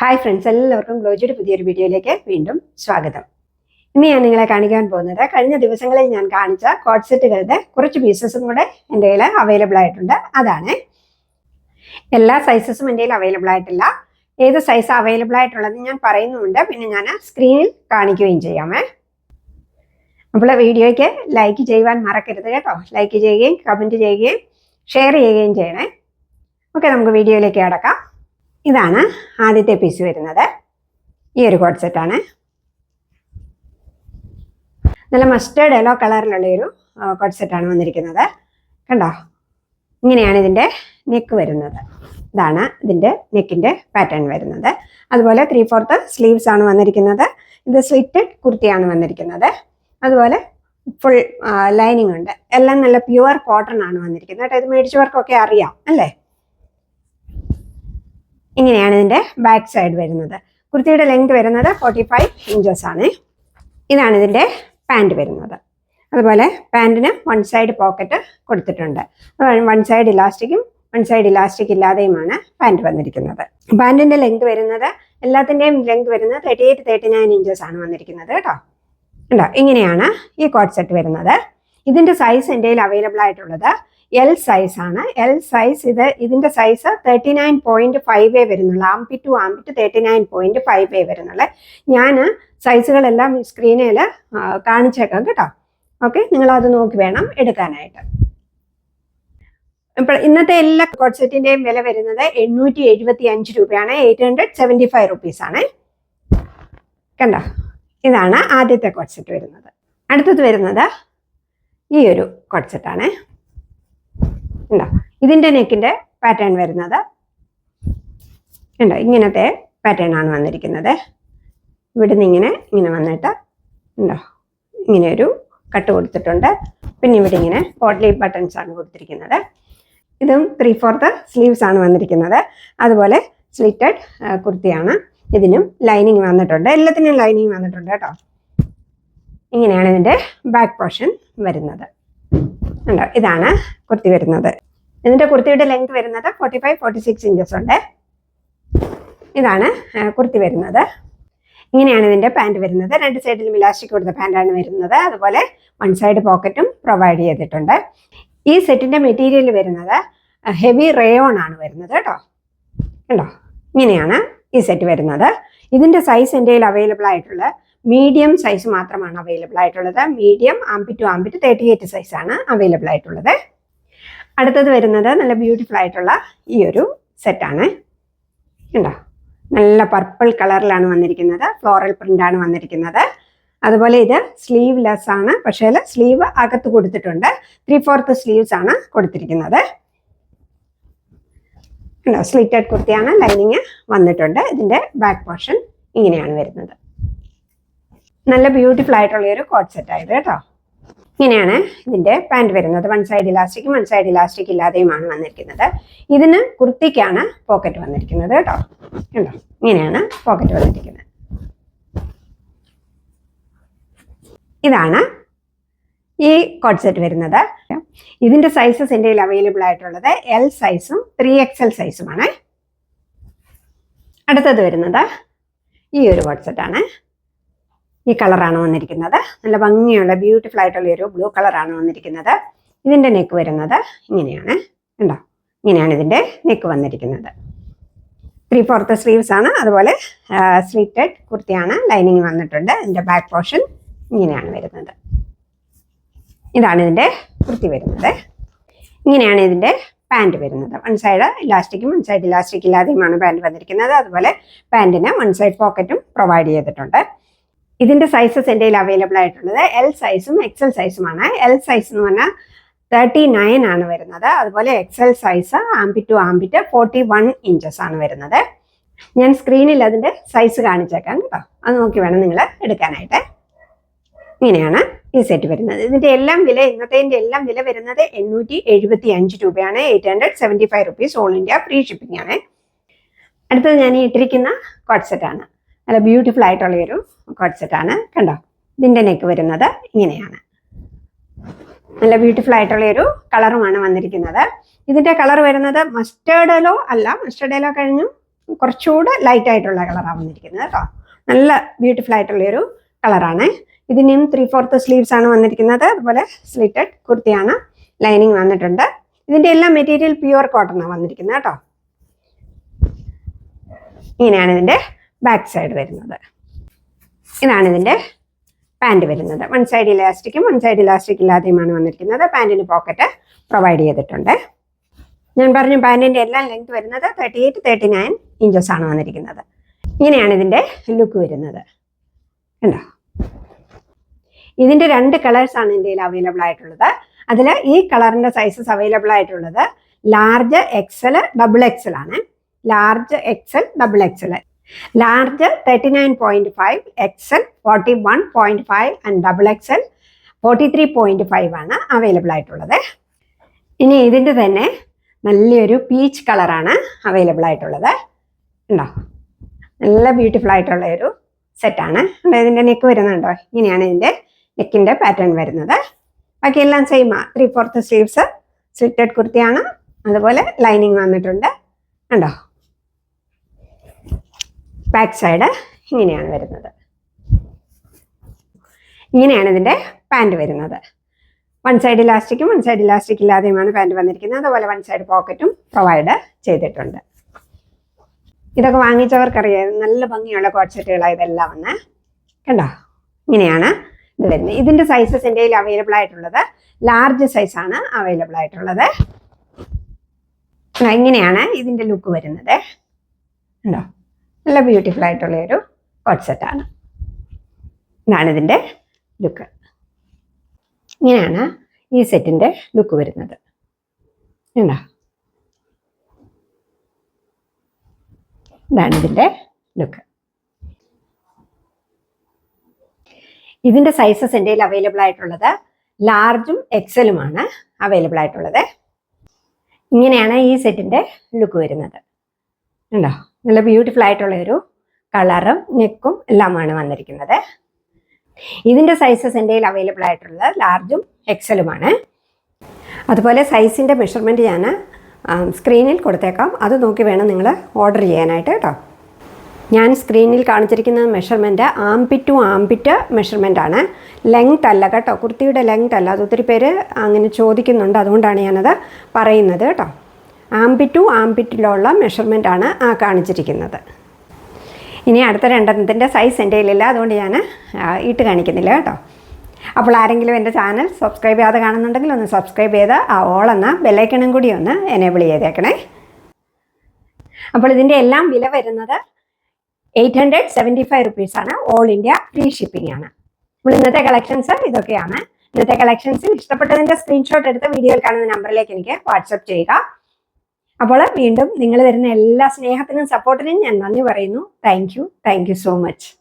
Hi friends എല്ലാവർക്കും ഗ്ലോജിയുടെ പുതിയൊരു വീഡിയോയിലേക്ക് വീണ്ടും സ്വാഗതം. ഇന്ന് ഞാൻ നിങ്ങളെ കാണിക്കാൻ പോകുന്നത് കഴിഞ്ഞ ദിവസങ്ങളിൽ ഞാൻ കാണിച്ച കോഡ് സെറ്റുകളുടെ കുറച്ച് പീസസും കൂടെ എന്റെ കയ്യിൽ അവൈലബിൾ ആയിട്ടുണ്ട്. അതാണ്. എല്ലാ സൈസസും എന്റെ കയ്യിൽ അവൈലബിൾ ആയിട്ടില്ല. ഏത് സൈസ് അവൈലബിൾ ആയിട്ടുള്ളത് ഞാൻ പറയുന്നുമുണ്ട് പിന്നെ ഞാൻ സ്ക്രീനിൽ കാണിക്കുകയും ചെയ്യാമേ അപ്പോൾ വീഡിയോയ്ക്ക് ലൈക്ക് ചെയ്യുവാൻ മറക്കരുത് കേട്ടോ. ലൈക്ക് ചെയ്യുകയും കമന്റ് ചെയ്യുകയും ഷെയർ ചെയ്യുകയും ചെയ്യണേ. ഓക്കെ നമുക്ക് വീഡിയോയിലേക്ക് കിടക്കാം. ഇതാണ് ആദ്യത്തെ പീസ് വരുന്നത്. ഈ ഒരു കോഡ് സെറ്റാണ് നല്ല മസ്റ്റേർഡ് യെല്ലോ കളറിലുള്ള ഒരു കോഡ് സെറ്റാണ് വന്നിരിക്കുന്നത്. കണ്ടോ? ഇങ്ങനെയാണ് ഇതിന്റെ നെക്ക് വരുന്നത്. ഇതാണ് ഇതിന്റെ നെക്കിന്റെ പാറ്റേൺ വരുന്നത്. അതുപോലെ ത്രീ ഫോർത്ത് സ്ലീവ്സ് ആണ് വന്നിരിക്കുന്നത്. ഇത് സ്ലിറ്റഡ് കുർത്തിയാണ് വന്നിരിക്കുന്നത്. അതുപോലെ ഫുൾ ലൈനിങ് ഉണ്ട്. എല്ലാം നല്ല പ്യുവർ കോട്ടൺ ആണ് വന്നിരിക്കുന്നത്. കേട്ടോ ഇത് മേടിച്ചവർക്കൊക്കെ അറിയാം അല്ലേ? ഇങ്ങനെയാണ് ഇതിന്റെ ബാക്ക് സൈഡ് വരുന്നത്. കുർത്തിയുടെ ലെങ്ത് വരുന്നത് ഫോർട്ടി ഫൈവ് ഇഞ്ചസ് ആണ്. ഇതാണ് ഇതിന്റെ പാന്റ് വരുന്നത്. അതുപോലെ പാന്റിന് വൺ സൈഡ് പോക്കറ്റ് കൊടുത്തിട്ടുണ്ട്. വൺ സൈഡ് ഇലാസ്റ്റിക്കും വൺ സൈഡ് ഇലാസ്റ്റിക് ഇല്ലാതെയുമാണ് പാന്റ് വന്നിരിക്കുന്നത്. പാന്റിന്റെ ലെങ്ത് വരുന്നത് എല്ലാത്തിന്റെയും ലെങ്ത് വരുന്നത് thirty eight thirty nine inches ആണ് വന്നിരിക്കുന്നത് കേട്ടോ. ഉണ്ടോ ഇങ്ങനെയാണ് ഈ കോട്ട് സെറ്റ് വരുന്നത്. ഇതിന്റെ സൈസ് എന്റെ അവൈലബിൾ ആയിട്ടുള്ളത് എൽ സൈസ് ആണ്. എൽ സൈസ് ഇത് ഇതിന്റെ size thirty nine point five A വരുന്നുള്ളൂ armpit to armpit thirty nine point five A വരുന്നുള്ളൂ ഞാൻ സൈസുകളെല്ലാം സ്ക്രീനിൽ കാണിച്ചേക്കാം കേട്ടോ. ഓക്കെ നിങ്ങൾ അത് നോക്കി വേണം എടുക്കാനായിട്ട്. ഇപ്പോൾ ഇന്നത്തെ എല്ലാ കോട്ട് വില വരുന്നത് എണ്ണൂറ്റി എഴുപത്തി അഞ്ച് രൂപയാണ്. Eight hundred seventy five rupees ആണ്. കണ്ടോ? ഇതാണ് ആദ്യത്തെ കോട്ട് സെറ്റ് വരുന്നത്. അടുത്തത് വരുന്നത് ഈ ഒരു കോട്ട് സെറ്റാണ് ഉണ്ടോ? ഇതിന്റെ നെക്കിന്റെ പാറ്റേൺ വരുന്നത് ഉണ്ടോ? ഇങ്ങനത്തെ പാറ്റേൺ ആണ് വന്നിരിക്കുന്നത്. ഇവിടെ നിന്ന് ഇങ്ങനെ ഇങ്ങനെ വന്നിട്ട് ഉണ്ടോ? ഇങ്ങനെ ഒരു കട്ട് കൊടുത്തിട്ടുണ്ട്. പിന്നെ ഇവിടെ ഇങ്ങനെ പോട്ട്ലി ബട്ടൺസ് ആണ് കൊടുത്തിരിക്കുന്നത്. ഇതും ത്രീ ഫോർത്ത് സ്ലീവ്സ് ആണ് വന്നിരിക്കുന്നത്. അതുപോലെ സ്ലിറ്റഡ് കുർത്തിയാണ്. ഇതിനും ലൈനിങ് വന്നിട്ടുണ്ട്. എല്ലാത്തിനും ലൈനിങ് വന്നിട്ടുണ്ട് കേട്ടോ. ഇങ്ങനെയാണ് ഇതിന്റെ ബാക്ക് പോർഷൻ വരുന്നത്. ഉണ്ടോ? ഇതാണ് കുർത്തി വരുന്നത്. ഇതിന്റെ കുർത്തിയുടെ ലെങ്ത് വരുന്നത് forty five forty six inches ഉണ്ട്. ഇതാണ് കുർത്തി വരുന്നത്. ഇങ്ങനെയാണ് ഇതിന്റെ പാന്റ് വരുന്നത്. രണ്ട് സൈഡിലും ഇലാസ്റ്റിക് കൊടുത്ത പാന്റാണ് വരുന്നത്. അതുപോലെ വൺ സൈഡ് പോക്കറ്റും പ്രൊവൈഡ് ചെയ്തിട്ടുണ്ട്. ഈ സെറ്റിന്റെ മെറ്റീരിയൽ വരുന്നത് ഹെവി റേയോൺ ആണ് വരുന്നത് കേട്ടോ. കണ്ടോ? ഇങ്ങനെയാണ് ഈ സെറ്റ് വരുന്നത്. ഇതിന്റെ സൈസ് എന്റെ കയ്യിൽ അവൈലബിൾ ആയിട്ടുള്ള മീഡിയം സൈസ് മാത്രമാണ് അവൈലബിൾ ആയിട്ടുള്ളത്. Medium armpit to armpit to thirty eight സൈസാണ് അവൈലബിൾ ആയിട്ടുള്ളത്. അടുത്തത് വരുന്നത് നല്ല ബ്യൂട്ടിഫുൾ ആയിട്ടുള്ള ഈ ഒരു സെറ്റാണ് ഉണ്ടോ നല്ല പർപ്പിൾ കളറിലാണ് വന്നിരിക്കുന്നത്. ഫ്ലോറൽ ആണ് വന്നിരിക്കുന്നത്. അതുപോലെ ഇത് സ്ലീവ് ലെസ് ആണ്. പക്ഷേ സ്ലീവ് അകത്ത് കൊടുത്തിട്ടുണ്ട്. ത്രീ ഫോർത്ത് സ്ലീവ്സ് ആണ് കൊടുത്തിരിക്കുന്നത്. സ്ലിറ്റഡ് കുർത്തിയാണ് ലൈനിങ് വന്നിട്ടുണ്ട്. ഇതിന്റെ ബാക്ക് പോർഷൻ ഇങ്ങനെയാണ് വരുന്നത്. നല്ല ബ്യൂട്ടിഫുൾ ആയിട്ടുള്ള ഒരു കോട്ട് സെറ്റ് ആയത് കേട്ടോ. ഇങ്ങനെയാണ് ഇതിന്റെ പാന്റ് വരുന്നത്. വൺ സൈഡ് ഇലാസ്റ്റിക്കും വൺ സൈഡ് ഇലാസ്റ്റിക് ഇല്ലാതെയുമാണ് വന്നിരിക്കുന്നത്. ഇതിന് കുർത്തിക്കാണ് പോക്കറ്റ് വന്നിരിക്കുന്നത് കേട്ടോ. കണ്ടോ? ഇങ്ങനെയാണ് പോക്കറ്റ് വന്നിരിക്കുന്നത്. ഇതാണ് ഈ കോട്ട് സെറ്റ് വരുന്നത്. ഇതിന്റെ സൈസസ് എന്റെ അവൈലബിൾ ആയിട്ടുള്ളത് എൽ സൈസും ത്രീ എക്സ് എൽ സൈസുമാണ് അടുത്തത് വരുന്നത് ഈ ഒരു കോട്ട് സെറ്റാണ് ഈ കളറാണ് വന്നിരിക്കുന്നത്. നല്ല ഭംഗിയുള്ള ബ്യൂട്ടിഫുൾ ആയിട്ടുള്ള ഒരു ബ്ലൂ കളറാണ് വന്നിരിക്കുന്നത്. ഇതിന്റെ നെക്ക് വരുന്നത് ഇങ്ങനെയാണ്. ഉണ്ടോ ഇങ്ങനെയാണ് ഇതിന്റെ നെക്ക് വന്നിരിക്കുന്നത്. ത്രീ ഫോർത്ത് സ്ലീവ്സ് ആണ്. അതുപോലെ സ്ലിറ്റഡ് കുർത്തിയാണ് ലൈനിങ് വന്നിട്ടുണ്ട്. ഇതിന്റെ ബാക്ക് പോർഷൻ ഇങ്ങനെയാണ് വരുന്നത്. ഇതാണ് ഇതിന്റെ കുർത്തി വരുന്നത്. ഇങ്ങനെയാണ് ഇതിന്റെ പാന്റ് വരുന്നത്. വൺ സൈഡ് ഇലാസ്റ്റിക്കും വൺ സൈഡ് ഇലാസ്റ്റിക് ഇല്ലാതെയുമാണ് പാന്റ് വന്നിരിക്കുന്നത്. അതുപോലെ പാന്റിന് വൺ സൈഡ് പോക്കറ്റും പ്രൊവൈഡ് ചെയ്തിട്ടുണ്ട്. ഇതിന്റെ സൈസസ് എന്റെ കയ്യിൽ അവൈലബിൾ ആയിട്ടുള്ളത്. എൽ സൈസും എക്സൽ സൈസുമാണ് എൽ സൈസ് എന്ന് പറഞ്ഞാൽ തേർട്ടി നയൻ ആണ് വരുന്നത്. അതുപോലെ XL size armpit to armpit forty one inches ആണ് വരുന്നത്. ഞാൻ സ്ക്രീനിൽ അതിന്റെ സൈസ് കാണിച്ചേക്കാം കേട്ടോ. അത് നോക്കി വേണം നിങ്ങൾ എടുക്കാനായിട്ട്. ഇങ്ങനെയാണ് ഈ സെറ്റ് വരുന്നത്. ഇതിന്റെ എല്ലാം വില ഇന്നത്തെ എല്ലാം വില വരുന്നത് എണ്ണൂറ്റി എഴുപത്തി അഞ്ച് രൂപയാണ്. Eight hundred seventy five rupees all India free shipping ആണ്. അടുത്തത് ഞാൻ ഇട്ടിരിക്കുന്ന കോട്ട് സെറ്റാണ് നല്ല ബ്യൂട്ടിഫുൾ ആയിട്ടുള്ള ഒരു കോട്ട് കണ്ടോ? ഇതിന്റെ നെക്ക് വരുന്നത് ഇങ്ങനെയാണ്. നല്ല ബ്യൂട്ടിഫുൾ ആയിട്ടുള്ള ഒരു കളറുമാണ് വന്നിരിക്കുന്നത്. ഇതിന്റെ കളർ വരുന്നത് മസ്റ്റേർഡ് യെല്ലോ അല്ല. മസ്റ്റേർഡ് യെല്ലോ കഴിഞ്ഞു കുറച്ചുകൂടെ ലൈറ്റ് ആയിട്ടുള്ള കളറാണ് വന്നിരിക്കുന്നത് കേട്ടോ. നല്ല ബ്യൂട്ടിഫുൾ ആയിട്ടുള്ള ഒരു കളറാണ് ഇതിനും ത്രീ ഫോർത്ത് സ്ലീവ്സ് ആണ് വന്നിരിക്കുന്നത്. അതുപോലെ സ്ലിറ്റഡ് കുർത്തിയാണ് ലൈനിങ് വന്നിട്ടുണ്ട്. ഇതിന്റെ എല്ലാ മെറ്റീരിയൽ പ്യുവർ കോട്ടണാണ് വന്നിരിക്കുന്നത് കേട്ടോ. ഇങ്ങനെയാണ് ഇതിന്റെ ബാക്ക് സൈഡ് വരുന്നത്. ഇതാണ് ഇതിന്റെ പാന്റ് വരുന്നത്. വൺ സൈഡ് ഇലാസ്റ്റിക്കും വൺ സൈഡ് ഇലാസ്റ്റിക് ഇല്ലാതെയുമാണ് വന്നിരിക്കുന്നത്. പാന്റിന് പോക്കറ്റ് പ്രൊവൈഡ് ചെയ്തിട്ടുണ്ട്. ഞാൻ പറഞ്ഞു പാന്റിന്റെ എല്ലാം ലെങ്ത് വരുന്നത് thirty eight thirty nine inches ആണ് വന്നിരിക്കുന്നത്. ഇങ്ങനെയാണ് ഇതിന്റെ ലുക്ക് വരുന്നത്. കണ്ടോ? ഇതിന്റെ രണ്ട് കളേഴ്സ് ആണ് ഇന്ത്യയിൽ അവൈലബിൾ ആയിട്ടുള്ളത്. അതിൽ ഈ കളറിന്റെ സൈസസ് അവൈലബിൾ ആയിട്ടുള്ളത് ലാർജ് എക്സൽ ഡബിൾ എക്സൽ ആണ്. Large XL double XL large thirty nine point five XL forty one point five and double XL forty three point five ആണ് അവൈലബിൾ ആയിട്ടുള്ളത്. ഇനി ഇതിന്റെ തന്നെ നല്ലൊരു പീച്ച് കളറാണ് അവൈലബിൾ ആയിട്ടുള്ളത്. ഉണ്ടോ നല്ല ബ്യൂട്ടിഫുൾ ആയിട്ടുള്ള ഒരു സെറ്റാണ് ഇതിന്റെ നെക്ക് വരുന്നുണ്ടോ? ഇങ്ങനെയാണ് ഇതിന്റെ നെക്കിന്റെ പാറ്റേൺ വരുന്നത്. ബാക്കിയെല്ലാം സെയിമാ ത്രീ ഫോർത്ത് സ്ലീവ്സ് സ്ലിറ്റഡ് കുർത്തിയാണ്. അതുപോലെ ലൈനിങ് വന്നിട്ടുണ്ട്. കണ്ടോ? ബാക്ക് സൈഡ് ഇങ്ങനെയാണ് വരുന്നത്. ഇങ്ങനെയാണ് ഇതിന്റെ പാന്റ് വരുന്നത്. വൺ സൈഡ് ഇലാസ്റ്റിക്കും വൺ സൈഡ് ഇലാസ്റ്റിക് ഇല്ലാതെയുമാണ് പാന്റ് വന്നിരിക്കുന്നത്. അതുപോലെ വൺ സൈഡ് പോക്കറ്റും പ്രൊവൈഡ് ചെയ്തിട്ടുണ്ട്. ഇതൊക്കെ വാങ്ങിച്ചവർക്കറിയാം. നല്ല ഭംഗിയുള്ള കോട്ട് സെറ്റുകളാണ് ഇതെല്ലാം വന്ന്. കണ്ടോ? ഇങ്ങനെയാണ് ഇത് വരുന്നത്. ഇതിന്റെ സൈസസ് എന്റെ കയ്യിൽ അവൈലബിൾ ആയിട്ടുള്ളത് ലാർജ് സൈസാണ് അവൈലബിൾ ആയിട്ടുള്ളത്. ഇങ്ങനെയാണ് ഇതിന്റെ ലുക്ക് വരുന്നത്. ഉണ്ടോ ബ്യൂട്ടിഫുൾ ആയിട്ടുള്ള ഒരു കോട്ട് സെറ്റാണ് ഇതാണ് ഇതിന്റെ ലുക്ക് ഇങ്ങനെയാണ് ഈ സെറ്റിന്റെ ലുക്ക് വരുന്നത്. ഉണ്ടോ ഇതാണ് ഇതിന്റെ ലുക്ക് ഇതിന്റെ സൈസസ് എന്റെ കയ്യിൽ അവൈലബിൾ ആയിട്ടുള്ളത് ലാർജും എക്സലുമാണ് അവൈലബിൾ ആയിട്ടുള്ളത്. ഇങ്ങനെയാണ് ഈ സെറ്റിന്റെ ലുക്ക് വരുന്നത്. ഉണ്ടോ നല്ല ബ്യൂട്ടിഫുൾ ആയിട്ടുള്ള ഒരു കളറും നെക്കും എല്ലാമാണ് വന്നിരിക്കുന്നത്. ഇതിന്റെ സൈസസ് എന്റെ കയ്യിൽ അവൈലബിൾ ആയിട്ടുള്ളത് ലാർജും എക്സലുമാണ് അതുപോലെ സൈസിന്റെ മെഷർമെന്റ് ഞാൻ സ്ക്രീനിൽ കൊടുത്തേക്കാം. അത് നോക്കി വേണം നിങ്ങൾ ഓർഡർ ചെയ്യാനായിട്ട് കേട്ടോ. ഞാൻ സ്ക്രീനിൽ കാണിച്ചിരിക്കുന്ന measurement armpit to armpit measurement ആണ്. ലെങ്ത് അല്ല കേട്ടോ. കുർത്തിയുടെ ലെങ്ത് അല്ല. അത് ഒത്തിരി പേര് അങ്ങനെ ചോദിക്കുന്നുണ്ട്. അതുകൊണ്ടാണ് ഞാനത് പറയുന്നത് കേട്ടോ. ആംപിറ്റ് ടു ആംബിറ്റിലുള്ള മെഷർമെന്റ് ആണ് ആ കാണിച്ചിരിക്കുന്നത്. ഇനി അടുത്ത രണ്ടെണ്ണത്തിന്റെ സൈസ് എന്റെ കയ്യിലില്ല അതുകൊണ്ട് ഞാൻ ഇട്ട് കാണിക്കുന്നില്ല കേട്ടോ. അപ്പോൾ ആരെങ്കിലും എന്റെ ചാനൽ സബ്സ്ക്രൈബ് ചെയ്യാതെ കാണുന്നുണ്ടെങ്കിൽ ഒന്ന് സബ്സ്ക്രൈബ് ചെയ്ത് ആ ഓൾ എന്ന ബെല്ലൈക്കണും കൂടി ഒന്ന് എനേബിൾ ചെയ്തേക്കണേ. അപ്പോൾ ഇതിന്റെ എല്ലാം വില വരുന്നത് എയ്റ്റ് ഹൺഡ്രഡ് സെവന്റി ഫൈവ് റുപ്പീസാണ് ഓൾ ഇന്ത്യ ഫ്രീ ഷിപ്പിംഗ് ആണ്. അപ്പോൾ ഇന്നത്തെ കളക്ഷൻസ് ഇതൊക്കെയാണ്. ഇന്നത്തെ കളക്ഷൻസിൽ ഇഷ്ടപ്പെട്ടതിന്റെ സ്ക്രീൻഷോട്ട് എടുത്ത് വീഡിയോയിൽ കാണുന്ന നമ്പറിലേക്ക് എനിക്ക് വാട്സപ്പ് ചെയ്യുക. അപ്പോൾ വീണ്ടും നിങ്ങൾ തരുന്ന എല്ലാ സ്നേഹത്തിനും സപ്പോർട്ടിനും ഞാൻ നന്ദി പറയുന്നു. Thank you thank you so much